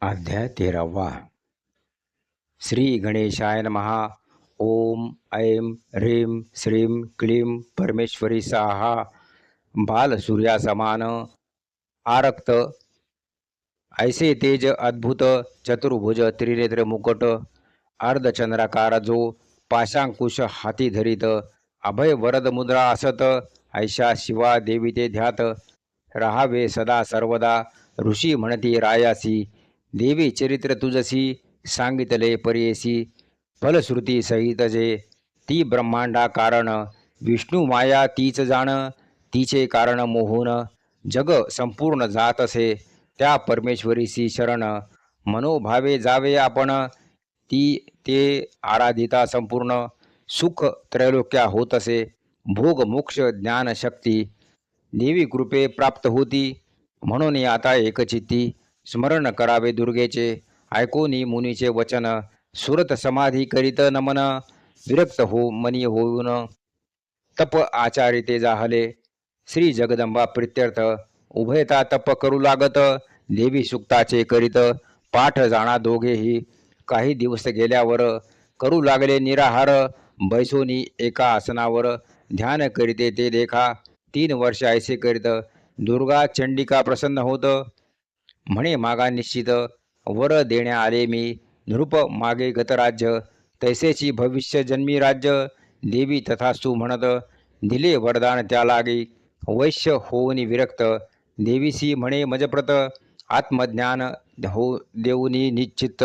अध्याय तेरावा. श्री गणेशाय महा ओम ऐं ह्रीं श्रीं क्लीं परमेश्वरी साहा. बालसूर्यासमान आरक्त. ऐसे तेज अद्भुत चतुर्भुज त्रिनेत्र मुकुट अर्धचंद्राकार जो पाशांकुश हाती धरित अभय वरद मुद्रा असत ऐशा शिवा देवी ते ध्यात. राहावे सदा सर्वदा ऋषी म्हणती रायासी देवी चरित्र तुझसी सांगितले परेसी फलश्रुती सहितजे. ती ब्रह्मांडा कारण विष्णू माया तीच जाण तिचे कारण मोहून जग संपूर्ण जात असे त्या परमेश्वरीसी शरण मनोभावे जावे आपण. ती ते आराधिता संपूर्ण सुख त्रैलोक्या होत असे भोग मोक्ष ज्ञान शक्ती देवी कृपे प्राप्त होती. म्हणून आता एकचित्ती स्मरण करावे दुर्गेचे. ऐकोनी मुनीचे वचन. सुरत समाधी करीत नमन. विरक्त हो मनी होऊन. तप आचारिते जाहले. श्री जगदंबा प्रित्यर्थ. उभयता तप करू लागत. देवी सुक्ताचे करीत. पाठ जाणा दोघेही. काही दिवस गेल्यावर करू लागले निराहार. बैसोनी एका आसनावर. ध्यान करीते ते देखा. तीन वर्ष ऐसे करीत. दुर्गा चंडिका प्रसन्न होत. म्हणे मागा निश्चित वर देण्या आले मी नृप मागे गतराज्य तैसेची भविष्य जन्मी राज्य देवी तथास्तू म्हणत दिले वरदान त्या लागी वैश्य होऊनी विरक्त देवीसी म्हणे मजप्रत आत्मज्ञान हो देऊनी निश्चित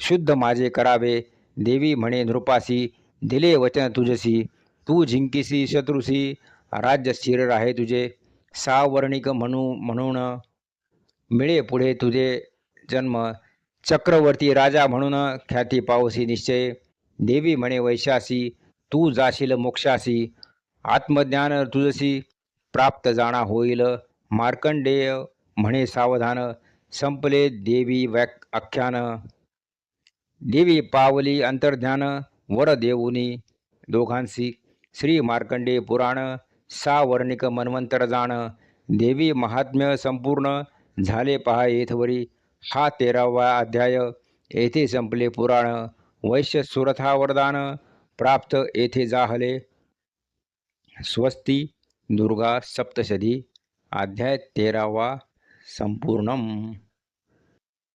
शुद्ध माझे करावे देवी म्हणे नृपासी दिले वचन तुझसी तू जिंकीसी शत्रुसी राज्य स्थिर राहे तुझे सावर्णिक म्हणू म्हणून मिळे पुढे तुझे जन्म. चक्रवर्ती राजा म्हणून ख्याती पावसी निश्चय. देवी म्हणे वैशासी तू जाशील मोक्षासी. आत्मज्ञान तुझसी प्राप्त जाणा होईल. मार्कंडेय म्हणे सावधान संपले देवी व्याक आख्यान. देवी पावली अंतर्ध्यान वर देऊनी. दोघांसी श्री मार्कंडे पुराण सावर्णिक मन्वंतर जाण. देवी महात्म्य संपूर्ण झाले पहा येथवरी. हा तेरावा अध्याय. येथे संपले पुराण. वैश्य सुरथा वरदान. प्राप्त येथे जाहले. स्वस्ती दुर्गा सप्तशती. अध्याय तेरावा. संपूर्णम.